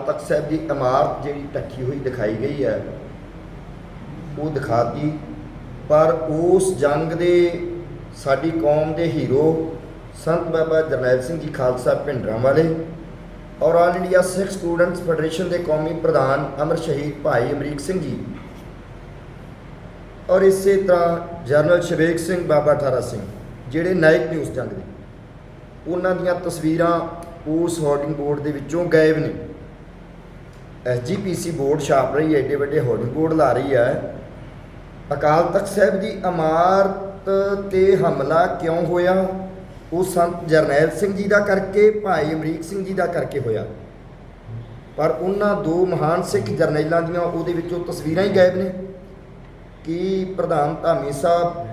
ਤਖਤ ਸਾਹਿਬ ਦੀ ਇਮਾਰਤ ਜਿਹੜੀ ਢੱਕੀ ਹੋਈ ਦਿਖਾਈ ਗਈ ਹੈ, ਉਹ ਦਿਖਾਤੀ, ਪਰ ਉਸ ਜੰਗ ਦੇ ਸਾਡੀ ਕੌਮ ਦੇ ਹੀਰੋ ਸੰਤ ਬਾਬਾ ਜਰਨੈਲ ਸਿੰਘ ਜੀ ਖਾਲਸਾ ਭਿੰਡਰਾਂ ਵਾਲੇ ਔਰ all India Sikh students federation ਦੇ ਕੌਮੀ ਪ੍ਰਧਾਨ ਅਮਰ ਸ਼ਹੀਦ ਭਾਈ ਅਮਰੀਕ ਸਿੰਘ ਜੀ ਔਰ ਇਸੇ ਤਰ੍ਹਾਂ ਜਨਰਲ ਸ਼ਵੇਕ ਸਿੰਘ ਬਾਬਾ ਠਾਰਾ ਸਿੰਘ, ਜਿਹੜੇ ਨਾਇਕ ਨੇ ਉਸ ਜੰਗ ਦੇ। ਉਹਨਾਂ ਦੀਆਂ ਤਸਵੀਰਾਂ ਉਸ ਹੋਰਡਿੰਗ ਬੋਰਡ ਦੇ ਵਿੱਚੋਂ ਗਾਇਬ ਨੇ। ਐਸਜੀਪੀਸੀ ਬੋਰਡ ਛਾਪ ਰਹੀ ਹੈ, ਏਡੇ ਵੱਡੇ ਹੋਰਡਿੰਗ ਬੋਰਡ ਲਾ ਰਹੀ ਹੈ। ਅਕਾਲ ਤਖਤ ਸਾਹਿਬ ਦੀ ਇਮਾਰਤ ਤੇ ਹਮਲਾ ਕਿਉਂ ਹੋਇਆ? ਉਹ ਸੰਤ ਜਰਨੈਲ ਸਿੰਘ ਜੀ ਦਾ ਕਰਕੇ, ਭਾਈ ਅਮਰੀਕ ਸਿੰਘ ਜੀ ਦਾ ਕਰਕੇ ਹੋਇਆ। ਪਰ ਉਹਨਾਂ ਦੋ ਮਹਾਨ ਸਿੱਖ ਜਰਨੈਲਾਂ ਦੀਆਂ ਉਹਦੇ ਵਿੱਚੋਂ ਤਸਵੀਰਾਂ ਹੀ ਗਾਇਬ ਨੇ। ਕਿ ਪ੍ਰਧਾਨ ਧਾਮੀ ਸਾਹਿਬ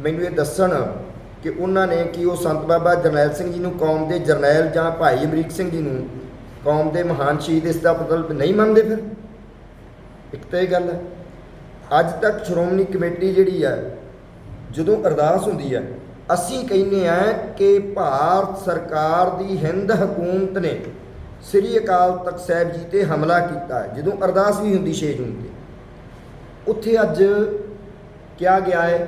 ਮੈਨੂੰ ਇਹ ਦੱਸਣ ਕਿ ਉਹਨਾਂ ਨੇ ਕਿ ਉਹ ਸੰਤ ਬਾਬਾ ਜਰਨੈਲ ਸਿੰਘ ਜੀ ਨੂੰ ਕੌਮ ਦੇ ਜਰਨੈਲ ਜਾਂ ਭਾਈ ਅਮਰੀਕ ਸਿੰਘ ਜੀ ਨੂੰ ਕੌਮ ਦੇ ਮਹਾਨ ਸ਼ਹੀਦ ਇਸ ਦਾ ਮਤਲਬ ਨਹੀਂ ਮੰਨਦੇ ਫਿਰ? ਇੱਕ ਤਾਂ ਇਹ ਗੱਲ ਹੈ, ਅੱਜ ਤੱਕ ਸ਼੍ਰੋਮਣੀ ਕਮੇਟੀ ਜਿਹੜੀ ਹੈ, ਜਦੋਂ ਅਰਦਾਸ ਹੁੰਦੀ ਹੈ, ਅਸੀਂ ਕਹਿੰਦੇ ਆ ਕਿ ਭਾਰਤ ਸਰਕਾਰ ਦੀ ਹਿੰਦ ਹਕੂਮਤ ਨੇ ਸ੍ਰੀ ਅਕਾਲ ਤਖਤ ਸਾਹਿਬ ਜੀ ਤੇ ਹਮਲਾ ਕੀਤਾ ਹੈ। ਜਦੋਂ ਅਰਦਾਸ ਵੀ ਹੁੰਦੀ 6 ਜੂਨ ਤੇ ਉੱਥੇ ਅੱਜ ਕਿਹਾ ਗਿਆ ਹੈ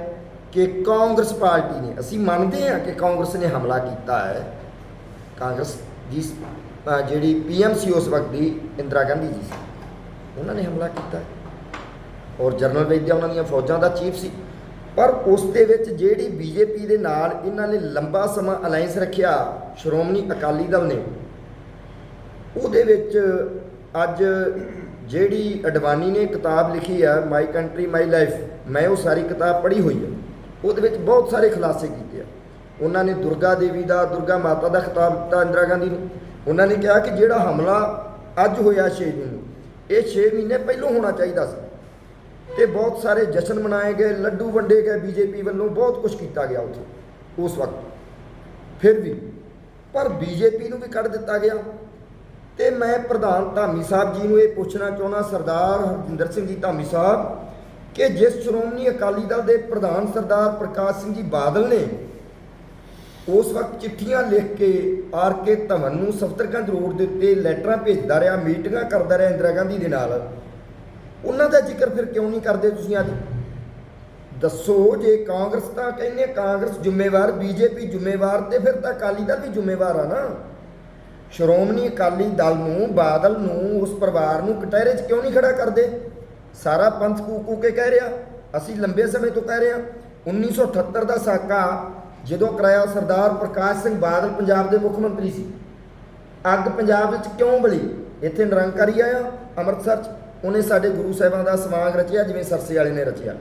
ਕਿ ਕਾਂਗਰਸ ਪਾਰਟੀ ਨੇ, ਅਸੀਂ ਮੰਨਦੇ ਹਾਂ ਕਿ ਕਾਂਗਰਸ ਨੇ ਹਮਲਾ ਕੀਤਾ ਹੈ। ਕਾਂਗਰਸ ਦੀ ਅਹ, ਜਿਹੜੀ ਪੀਐਮਸੀ ਉਸ ਵਕਤ ਦੀ ਇੰਦਰਾ ਗਾਂਧੀ ਜੀ ਸੀ। ਉਹਨਾਂ ਨੇ ਹਮਲਾ ਕੀਤਾ। ਔਰ ਜਨਰਲ ਵੈਦਿਆ ਉਹਨਾਂ ਦੀਆਂ ਫੌਜਾਂ ਦਾ ਚੀਫ ਸੀ। ਪਰ ਉਸ ਦੇ ਵਿੱਚ ਜਿਹੜੀ ਬੀਜੇਪੀ ਦੇ ਨਾਲ ਇਹਨਾਂ ਨੇ ਲੰਬਾ ਸਮਾਂ ਅਲਾਈਅੰਸ ਰੱਖਿਆ, ਸ਼੍ਰੋਮਣੀ ਅਕਾਲੀ ਦਲ ਨੇ, ਉਹਦੇ ਵਿੱਚ ਅੱਜ ਜਿਹੜੀ ਅਡਵਾਨੀ ਨੇ ਕਿਤਾਬ ਲਿਖੀ ਆ ਮਾਈ ਕੰਟਰੀ ਮਾਈ ਲਾਈਫ ਮੈਂ ਉਹ ਸਾਰੀ ਕਿਤਾਬ ਪੜ੍ਹੀ ਹੋਈ ਆ। ਉਹਦੇ ਵਿੱਚ ਬਹੁਤ ਸਾਰੇ ਖੁਲਾਸੇ ਕੀਤੇ ਆ। ਉਹਨਾਂ ਨੇ ਦੁਰਗਾ ਦੇਵੀ ਦਾ, ਦੁਰਗਾ ਮਾਤਾ ਦਾ ਖਿਤਾਬ ਦਿੱਤਾ ਇੰਦਰਾ ਗਾਂਧੀ ਨੂੰ। ਉਹਨਾਂ ਨੇ ਕਿਹਾ ਕਿ ਜਿਹੜਾ ਹਮਲਾ ਅੱਜ ਹੋਇਆ 6 ਜੂਨ ਨੂੰ, ਇਹ 6 ਮਹੀਨੇ ਪਹਿਲਾਂ ਹੋਣਾ ਚਾਹੀਦਾ ਸੀ। ਤੇ ਬਹੁਤ ਸਾਰੇ ਜਸ਼ਨ ਮਨਾਏ ਗਏ, ਲੱਡੂ ਵੰਡੇ ਗਏ, ਬੀਜੇਪੀ ਵੱਲੋਂ ਬਹੁਤ ਕੁਝ ਕੀਤਾ ਗਿਆ ਉੱਥੇ, ਉਸ ਵਕਤ। ਫਿਰ ਵੀ, ਪਰ ਬੀਜੇਪੀ ਨੂੰ ਵੀ ਕੱਢ ਦਿੱਤਾ ਗਿਆ। ਤੇ ਮੈਂ ਪ੍ਰਧਾਨ ਧਾਮੀ ਸਾਹਿਬ ਜੀ ਨੂੰ ਇਹ ਪੁੱਛਣਾ ਚਾਹੁੰਦਾ, ਸਰਦਾਰ ਹਰਜਿੰਦਰ ਸਿੰਘ ਜੀ ਧਾਮੀ ਸਾਹਿਬ, ਕਿ ਜਿਸ ਸ਼੍ਰੋਮਣੀ ਅਕਾਲੀ ਦਲ ਦੇ ਪ੍ਰਧਾਨ ਸਰਦਾਰ ਪ੍ਰਕਾਸ਼ ਸਿੰਘ ਜੀ ਬਾਦਲ ਨੇ ਉਸ ਵਕਤ ਚਿੱਠੀਆਂ ਲਿਖ ਕੇ ਆਰ ਕੇ ਧਵਨ ਨੂੰ ਸਫਦਰਗੰਜ ਰੋਡ ਦੇ ਉੱਤੇ ਲੈਟਰਾਂ ਭੇਜਦਾ ਰਿਹਾ, ਮੀਟਿੰਗਾਂ ਕਰਦਾ ਰਿਹਾ ਇੰਦਰਾ ਗਾਂਧੀ ਦੇ ਨਾਲ। ਉਹਨਾਂ ਦਾ ਜ਼ਿਕਰ ਫਿਰ ਕਿਉਂ ਨਹੀਂ ਕਰਦੇ ਤੁਸੀਂ ਅੱਜ? ਦੱਸੋ, ਜੇ ਕਾਂਗਰਸ ਤਾਂ ਕਹਿੰਦੇ ਕਾਂਗਰਸ ਜ਼ਿੰਮੇਵਾਰ, ਬੀਜੇਪੀ ਜ਼ਿੰਮੇਵਾਰ ਤੇ ਫਿਰ ਤਾਂ ਅਕਾਲੀ ਦਲ ਵੀ ਜ਼ਿੰਮੇਵਾਰ ਆ ਨਾ। ਸ਼੍ਰੋਮਣੀ ਅਕਾਲੀ ਦਲ ਨੂੰ, ਬਾਦਲ ਨੂੰ, ਉਸ ਪਰਿਵਾਰ ਨੂੰ ਕਟਹਿਰੇ 'ਚ ਕਿਉਂ ਨਹੀਂ ਖੜਾ ਕਰਦੇ? ਸਾਰਾ ਪੰਥ ਕੂਕੂ ਕੇ ਕਹਿ ਰਿਹਾ। ਅਸੀਂ ਲੰਬੇ ਸਮੇਂ ਤੋਂ ਕਹਿ ਰਹੇ ਹਾਂ। 1978 ਦਾ ਸਾਕਾ ਜਦੋਂ ਕਰਾਇਆ ਸਰਦਾਰ ਪ੍ਰਕਾਸ਼ ਸਿੰਘ ਬਾਦਲ ਪੰਜਾਬ ਦੇ ਮੁੱਖ ਮੰਤਰੀ ਸੀ। ਅੱਗ ਪੰਜਾਬ ਵਿੱਚ ਕਿਉਂ ਬਲੀ? ਇੱਥੇ ਨਿਰੰਕਾਰੀ ਆਇਆ, ਅੰਮ੍ਰਿਤਸਰ 'ਚ। ਉਹਨੇ ਸਾਡੇ ਗੁਰੂ ਸਾਹਿਬਾਂ ਦਾ ਸਮਾਗ ਰਚਿਆ, ਜਿਵੇਂ ਸਰਸੇ ਵਾਲੇ ਨੇ ਰਚਿਆ।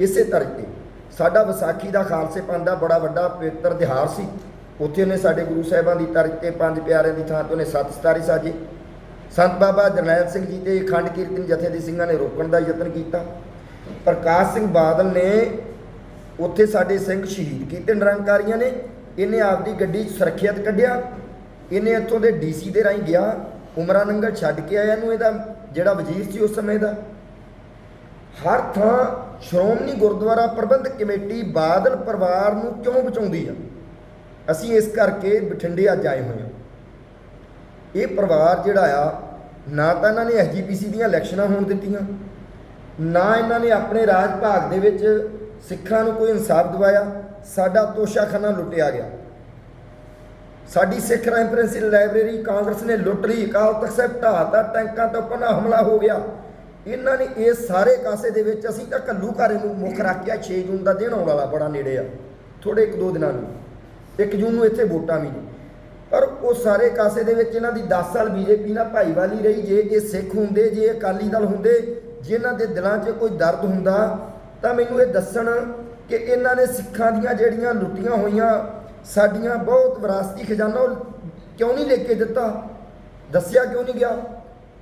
ਇਸੇ ਤਰ੍ਹਾਂ ਤੇ ਸਾਡਾ ਵਿਸਾਖੀ ਦਾ ਖਾਲਸੇ ਪੰਥ ਦਾ ਬੜਾ ਵੱਡਾ ਪਵਿੱਤਰ ਤਿਉਹਾਰ ਸੀ। ਉੱਥੇ ਉਹਨੇ ਸਾਡੇ ਗੁਰੂ ਸਾਹਿਬਾਂ ਦੀ ਤਰਕ ਤੇ ਪੰਜ ਪਿਆਰਿਆਂ ਦੀ ਥਾਂ ਤੇ ਉਹਨੇ ਸੱਤ ਸਤਾਰੀ ਸਾਜੇ। ਸੰਤ ਬਾਬਾ ਜਰਨੈਲ ਸਿੰਘ ਜੀ ਤੇ ਖੰਡ ਕੀਰਤਨ ਜਥੇ ਦੇ ਸਿੰਘਾਂ ਨੇ ਰੋਕਣ ਦਾ ਯਤਨ ਕੀਤਾ। ਪ੍ਰਕਾਸ਼ ਸਿੰਘ ਬਾਦਲ ਨੇ ਉੱਥੇ ਸਾਡੇ ਸਿੰਘ ਸ਼ਹੀਦ ਕੀਤੇ ਨਿਰੰਕਾਰੀਆਂ ਨੇ, ਇਹਨੇ ਆਪਦੀ ਗੱਡੀ ਸੁਰੱਖਿਅਤ ਕੱਢਿਆ, ਇਹਨੇ ਇੱਥੋਂ ਦੇ ਡੀਸੀ ਦੇ ਰਾਹੀਂ ਗਿਆ, ਉਮਰਾ ਨੰਗਲ ਛੱਡ ਕੇ ਆਇਆ ਨੂੰ ਇਹਦਾ, ਜਿਹੜਾ ਵਜ਼ੀਰ ਸੀ ਉਸ ਸਮੇਂ ਦਾ। ਹਰ ਥਾਂ ਸ਼੍ਰੋਮਣੀ ਗੁਰਦੁਆਰਾ ਪ੍ਰਬੰਧਕ ਕਮੇਟੀ ਬਾਦਲ ਪਰਿਵਾਰ ਨੂੰ ਕਿਉਂ ਬਚਾਉਂਦੀ ਆ? ਅਸੀਂ ਇਸ ਕਰਕੇ ਬਠਿੰਡੇ ਅੱਜ ਆਏ ਹੋਏ ਹਾਂ। ਇਹ ਪਰਿਵਾਰ ਜਿਹੜਾ ਆ, ਨਾ ਤਾਂ ਇਹਨਾਂ ਨੇ ਐਸਜੀਪੀਸੀ ਦੀਆਂ ਇਲੈਕਸ਼ਨਾਂ ਹੋਣ ਦਿੱਤੀਆਂ, ਨਾ ਇਹਨਾਂ ਨੇ ਆਪਣੇ ਰਾਜ ਭਾਗ ਦੇ ਵਿੱਚ ਸਿੱਖਾਂ ਨੂੰ ਕੋਈ ਇਨਸਾਫ ਦਿਵਾਇਆ, ਸਾਡਾ ਤੋਸ਼ਾਖਾਨਾ ਲੁੱਟਿਆ ਗਿਆ। ਸਾਡੀ ਸਿੱਖ ਰੈਫਰੈਂਸ ਲਾਇਬ੍ਰੇਰੀ ਕਾਂਗਰਸ ਨੇ ਲੁੱਟ ਲਈ, ਅਕਾਲ ਤਖਤ ਸਾਹਿਬ ਢਾਤਾ ਟੈਂਕਾਂ ਤੋਂ ਪਨਾ ਹਮਲਾ ਹੋ ਗਿਆ। ਇਹਨਾਂ ਨੇ ਇਸ ਸਾਰੇ ਕਾਸੇ ਦੇ ਵਿੱਚ ਅਸੀਂ ਤਾਂ ਕੱਲੂ ਘਾਰੇ ਨੂੰ ਮੁੱਖ ਰੱਖਿਆ 6 ਜੂਨ ਦਾ ਦਿਨ ਆਉਣ ਵਾਲਾ ਬੜਾ ਨੇੜੇ ਆ ਥੋੜੇ ਇੱਕ ਦੋ ਦਿਨਾਂ ਨੂੰ। 1 ਜੂਨ ਨੂੰ ਇੱਥੇ ਵੋਟਾਂ ਵੀ ਨੇ। ਪਰ ਉਹ ਸਾਰੇ ਕਾਸੇ ਦੇ ਵਿੱਚ ਇਹਨਾਂ ਦੀ 10 ਸਾਲ ਬੀਜੇਪੀ ਨਾਲ ਭਾਈਵਾਲੀ ਰਹੀ, ਜੇ ਇਹ ਸਿੱਖ ਹੁੰਦੇ, ਜੇ ਅਕਾਲੀ ਦਲ ਹੁੰਦੇ, ਜਿਨ੍ਹਾਂ ਦੇ ਦਿਲਾਂ 'ਚ ਕੋਈ ਦਰਦ ਹੁੰਦਾ ਤਾਂ ਮੈਨੂੰ ਇਹ ਦੱਸਣ ਕਿ ਇਹਨਾਂ ਨੇ ਸਿੱਖਾਂ ਦੀਆਂ ਜਿਹੜੀਆਂ ਲੁੱਟੀਆਂ ਹੋਈਆਂ, ਸਾਡੀਆਂ ਬਹੁਤ ਵਿਰਾਸਤੀ ਖਜ਼ਾਨਾ ਉਹ ਕਿਉਂ ਨਹੀਂ ਲੈ ਕੇ ਦਿੱਤਾ? ਦੱਸਿਆ ਕਿਉਂ ਨਹੀਂ ਗਿਆ?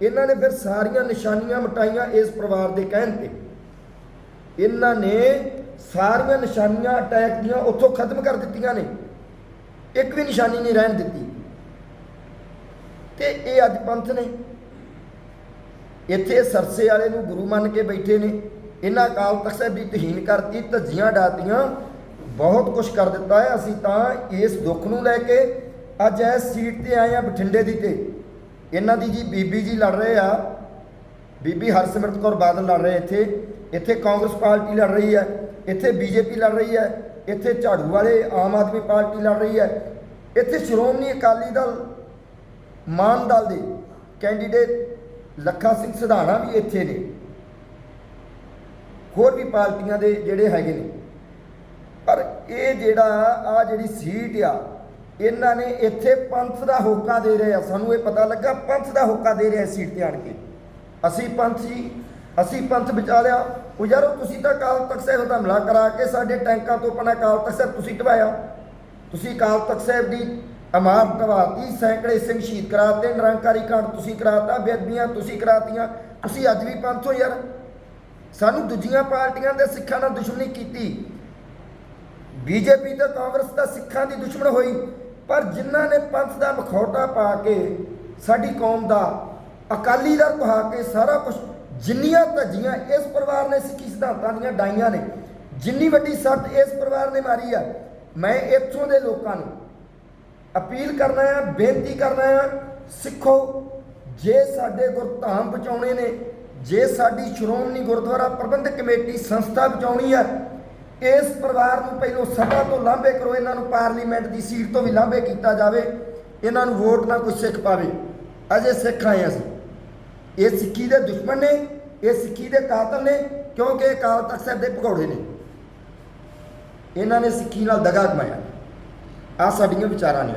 ਇਹਨਾਂ ਨੇ ਫਿਰ ਸਾਰੀਆਂ ਨਿਸ਼ਾਨੀਆਂ ਮਟਾਈਆਂ ਇਸ ਪਰਿਵਾਰ ਦੇ ਕਹਿਣ ਤੇ। ਇਹਨਾਂ ਨੇ ਸਾਰੀਆਂ ਨਿਸ਼ਾਨੀਆਂ ਅਟੈਕ ਦੀਆਂ ਉੱਥੋਂ ਖਤਮ ਕਰ ਦਿੱਤੀਆਂ ਨੇ। ਇੱਕ ਵੀ ਨਿਸ਼ਾਨੀ ਨਹੀਂ ਰਹਿਣ ਦਿੱਤੀ। ਤੇ ਇਹ ਅੱਜ ਪੰਥ ਨੇ। ਇੱਥੇ ਸਰਸੇ ਵਾਲੇ ਨੂੰ ਗੁਰੂ ਮੰਨ ਕੇ ਬੈਠੇ ਨੇ। ਇਹਨਾਂ ਅਕਾਲ ਤਖਤ ਸਾਹਿਬ ਦੀ ਤਹੀਨ ਕਰਤੀ, ਧੱਜੀਆਂ ਡਾਤੀਆਂ, ਬਹੁਤ ਕੁਝ ਕਰ ਦਿੱਤਾ ਹੈ। ਅਸੀਂ ਤਾਂ ਇਸ ਦੁੱਖ ਨੂੰ ਲੈ ਕੇ ਅੱਜ ਇਸ ਸੀਟ ਤੇ ਆਏ ਆ ਬਠਿੰਡੇ ਦੀ ਤੇ। ਇਹਨਾਂ ਦੀ ਜੀ ਬੀਬੀ ਜੀ ਲੜ ਰਹੇ ਆ। ਬੀਬੀ ਹਰਸਿਮਰਤ ਕੌਰ ਬਾਦਲ ਲੜ ਰਹੇ ਇੱਥੇ। ਇੱਥੇ ਕਾਂਗਰਸ ਪਾਰਟੀ ਲੜ ਰਹੀ ਹੈ। ਇੱਥੇ ਬੀਜੇਪੀ ਲੜ ਰਹੀ ਹੈ। ਇੱਥੇ ਝਾੜੂ ਵਾਲੇ ਆਮ ਆਦਮੀ ਪਾਰਟੀ ਲੜ ਰਹੀ ਹੈ। ਇੱਥੇ ਸ਼੍ਰੋਮਣੀ ਅਕਾਲੀ ਦਲ, ਮਾਨ ਦਲ ਦੇ ਕੈਂਡੀਡੇਟ ਲੱਖਾ ਸਿੰਘ ਸਿਧਾਣਾ ਵੀ ਇੱਥੇ ਨੇ। ਹੋਰ ਵੀ ਪਾਰਟੀਆਂ ਦੇ ਜਿਹੜੇ ਹੈਗੇ ਨੇ। ਪਰ ਇਹ ਜਿਹੜਾ ਆ ਜਿਹੜੀ ਸੀਟ ਆ, ਇਹਨਾਂ ਨੇ ਇੱਥੇ ਪੰਥ ਦਾ ਹੋਕਾ ਦੇ ਰਹੇ ਆ। ਸਾਨੂੰ ਇਹ ਪਤਾ ਲੱਗਾ, ਪੰਥ ਦਾ ਹੋਕਾ ਦੇ ਰਿਹਾ ਸੀਟ ਤੇ ਆਣ ਕੇ। ਅਸੀਂ ਪੰਥ ਜੀ ਅਸੀਂ ਪੰਥ ਬਚਾ ਲਿਆ। ਉਹ ਯਾਰੋ ਤੁਸੀਂ ਤਾਂ ਕਾਲ ਤਖਤ ਸਾਹਿਬ ਦਾ ਹਮਲਾ ਕਰਾ ਕੇ ਸਾਡੇ ਟੈਂਕਾਂ ਤੋਂ ਆਪਣਾ ਕਾਲ ਤਖਤ ਸਾਹਿਬ ਤੁਸੀਂ ਢਵਾਇਆ ਤੁਸੀਂ ਕਾਲ ਤਖਤ ਸਾਹਿਬ ਦੀ ਇਮਾਰਤ ਢਵਾਤੀ ਸੈਂਕੜੇ ਸਿੰਘ ਸ਼ਹੀਦ ਕਰਾਤੇ, ਨਿਰੰਕਾਰੀ ਕਾਂਡ ਤੁਸੀਂ ਕਰਾਤਾ, ਬੇਅਦਬੀਆਂ ਤੁਸੀਂ ਕਰਾਤੀਆਂ। ਤੁਸੀਂ ਅੱਜ ਵੀ ਪੰਥ ਹੋ ਯਾਰ। ਸਾਨੂੰ ਦੂਜੀਆਂ ਪਾਰਟੀਆਂ ਦੇ ਸਿੱਖਾਂ ਨਾਲ ਦੁਸ਼ਮਣੀ ਕੀਤੀ। ਬੀਜੇਪੀ ਤੇ ਕਾਂਗਰਸ ਤਾਂ ਸਿੱਖਾਂ ਦੀ ਦੁਸ਼ਮਣ ਹੋਈ, ਪਰ ਜਿਨ੍ਹਾਂ ਨੇ ਪੰਥ ਦਾ ਮਖੌਟਾ ਪਾ ਕੇ ਸਾਡੀ ਕੌਮ ਦਾ ਅਕਾਲੀ ਦਲ ਪਾ ਕੇ ਸਾਰਾ ਕੁਝ ਜਿੰਨੀਆਂ ਧੱਜੀਆਂ ਇਸ ਪਰਿਵਾਰ ਨੇ ਸਿੱਖੀ ਸਿਧਾਂਤਾਂ ਦੀਆਂ ਡਾਈਆਂ ਨੇ, ਜਿੰਨੀ ਵੱਡੀ ਸੱਟ ਇਸ ਪਰਿਵਾਰ ਨੇ ਮਾਰੀ ਆ, ਮੈਂ ਇੱਥੋਂ ਦੇ ਲੋਕਾਂ ਨੂੰ ਅਪੀਲ ਕਰਨਾ ਆ, ਬੇਨਤੀ ਕਰਨਾ ਆ, ਸਿੱਖੋ, ਜੇ ਸਾਡੇ ਗੁਰਧਾਮ ਬਚਾਉਣੇ ਨੇ ਜੇ ਸਾਡੀ ਸ਼੍ਰੋਮਣੀ ਗੁਰਦੁਆਰਾ ਪ੍ਰਬੰਧਕ ਕਮੇਟੀ ਸੰਸਥਾ ਬਚਾਉਣੀ ਹੈ, ਇਸ ਪਰਿਵਾਰ ਨੂੰ ਪਹਿਲੋਂ ਸਭਾ ਤੋਂ ਲਾਂਭੇ ਕਰੋ, ਇਹਨਾਂ ਨੂੰ ਪਾਰਲੀਮੈਂਟ ਦੀ ਸੀਟ ਤੋਂ ਵੀ ਲਾਂਭੇ ਕੀਤਾ ਜਾਵੇ, ਇਹਨਾਂ ਨੂੰ ਵੋਟ ਨਾ ਕੋਈ ਸਿੱਖ ਪਾਵੇ। ਅਜੇ ਸਿੱਖ ਆਏ ਅਸੀਂ। ਇਹ ਸਿੱਖੀ ਦੇ ਦੁਸ਼ਮਣ ਨੇ, ਇਹ ਸਿੱਖੀ ਦੇ ਕਾਤਲ ਨੇ, ਕਿਉਂਕਿ ਇਹ ਅਕਾਲ ਤਖਤ ਸਾਹਿਬ ਦੇ ਭਗੌੜੇ ਨੇ। ਇਹਨਾਂ ਨੇ ਸਿੱਖੀ ਨਾਲ ਦਗਾ ਕਮਾਇਆ। ਆ ਸਾਡੀਆਂ ਵਿਚਾਰਾਂ ਨੇ